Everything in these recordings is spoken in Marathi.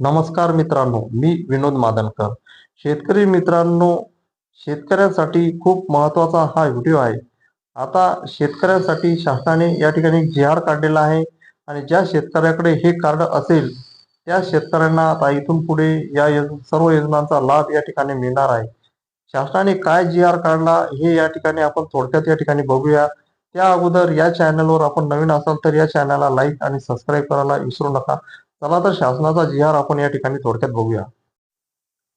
नमस्कार मित्रांनो मी विनोद मादनकर शेतकरी मित्रांनो शेतकऱ्यांसाठी खूप महत्त्वाचा हा व्हिडिओ आहे. आता शेतकऱ्यांसाठी शासनाने या ठिकाणी जी आर काढलेला आहे आणि ज्या शेतकऱ्याकडे हे कार्ड असेल त्या शेतकऱ्यांना आता इथून पुढे या सर्व योजनांचा लाभ या ठिकाणी मिळणार आहे. शासनाने काय जी आर काढला हे या ठिकाणी आपण थोडक्यात या ठिकाणी बघूया. त्या अगोदर या चॅनलवर आपण नवीन असाल तर या चॅनलला लाईक आणि सबस्क्राईब करायला विसरू नका. चला तर शासनाचा जी आर आपण या ठिकाणी थोडक्यात बघूया.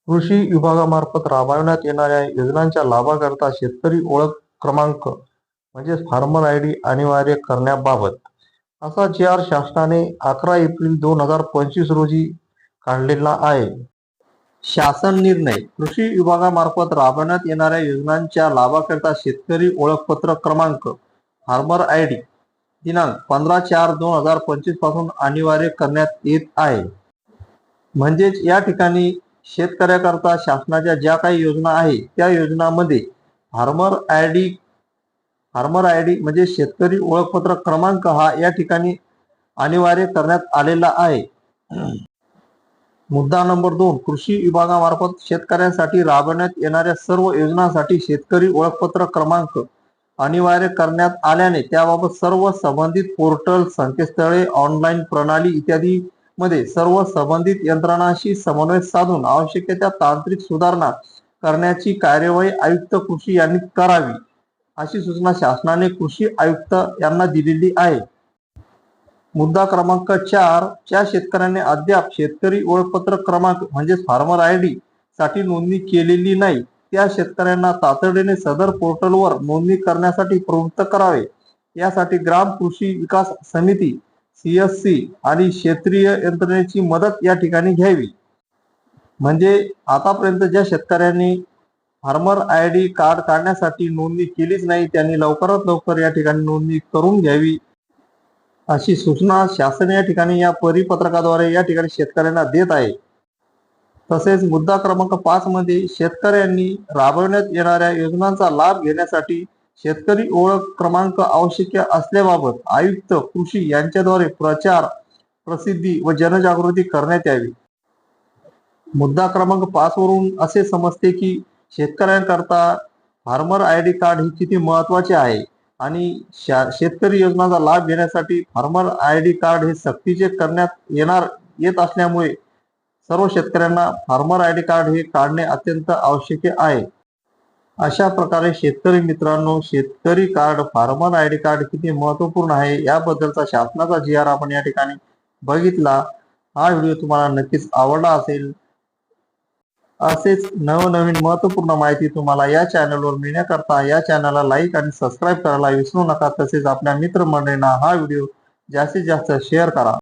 कृषी विभागामार्फत राबवण्यात येणाऱ्या योजनांच्या लाभाकरता शेतकरी ओळख क्रमांक म्हणजे फार्मर आय डी अनिवार्य करण्याबाबत असा जी आर शासनाने अकरा एप्रिल दोन हजार पंचवीस रोजी काढलेला आहे. शासन निर्णय कृषी विभागामार्फत राबवण्यात येणाऱ्या योजनांच्या लाभाकरता शेतकरी ओळखपत्र क्रमांक फार्मर आय डी दिनांक पंधरा चार दोन हजार पंचवीसपासून अनिवार्य करण्यात येत आहे. म्हणजेच या ठिकाणी शेतकऱ्याकरता शासनाच्या ज्या काही योजना आहे त्या योजनामध्ये farmer I D farmer I D म्हणजे शेतकरी ओळखपत्र क्रमांक हा या ठिकाणी अनिवार्य करण्यात आलेला आहे. मुद्दा नंबर दोन कृषी विभागामार्फत शेतकऱ्यांसाठी राबवण्यात येणाऱ्या सर्व योजनांसाठी शेतकरी ओळखपत्र क्रमांक अनिवार्य करण्यात आल्याने त्याबाबत सर्व संबंधित पोर्टल संकेतस्थळे ऑनलाईन प्रणाली इत्यादी मध्ये सर्व संबंधित यंत्रणांशी समन्वय साधून आवश्यक त्या तांत्रिक सुधारणा करण्याची कार्यवाही आयुक्त कृषी यांनी करावी अशी सूचना शासनाने कृषी आयुक्त यांना दिलेली आहे. मुद्दा क्रमांक चार ज्या शेतकऱ्याने अद्याप शेतकरी ओळखपत्र क्रमांक म्हणजेच फार्मर आय डी साठी नोंदणी केलेली नाही त्या शेतकऱ्यांना तातडीने सदर पोर्टलवर नोंदणी करण्यासाठी प्रवृत्त करावे. यासाठी ग्राम कृषी विकास समिती सीएससी आणि क्षेत्रीय यंत्रणेची मदत या ठिकाणी घ्यावी. म्हणजे आतापर्यंत ज्या शेतकऱ्यांनी फार्मर आय डी कार्ड काढण्यासाठी नोंदणी केलीच नाही त्यांनी लवकरात लवकर या ठिकाणी नोंदणी करून घ्यावी. अशी सूचना शासन या ठिकाणी या परिपत्रकाद्वारे या ठिकाणी शेतकऱ्यांना देत आहे. तसेच मुद्दा क्रमांक पाच मध्ये शेतकऱ्यांनी राबवण्यात येणाऱ्या योजनांचा लाभ घेण्यासाठी शेतकरी ओळख क्रमांक आवश्यक असल्याबाबत आयुक्त कृषी यांच्याद्वारे प्रचार प्रसिद्धी व जनजागृती करण्यात यावी. मुद्दा क्रमांक पाच वरून असे समजते की शेतकऱ्यांकरता फार्मर आय डी कार्ड हे किती महत्त्वाचे आहे आणि शेतकरी योजनाचा लाभ घेण्यासाठी फार्मर आय डी कार्ड हे सक्तीचे करण्यात येणार येत असल्यामुळे सर्व शेतकऱ्यांना फार्मर आय डी कार्ड हे काढणे अत्यंत आवश्यक आहे. अशा प्रकारे शेतकरी मित्रांनो शेतकरी card farmer I D card किती महत्त्वपूर्ण आहे याबद्दलचा शासनाचा जी आर आपण या ठिकाणी बघितला. हा व्हिडिओ तुम्हाला नक्कीच आवडला असेल. असेच नवनवीन महत्त्वपूर्ण माहिती तुम्हाला या चॅनलवर मिळण्याकरता या चॅनलला लाईक आणि सबस्क्राईब करायला विसरू नका. तसेच आपल्या मित्रमंडळींना हा व्हिडिओ जास्तीत जास्त शेअर करा.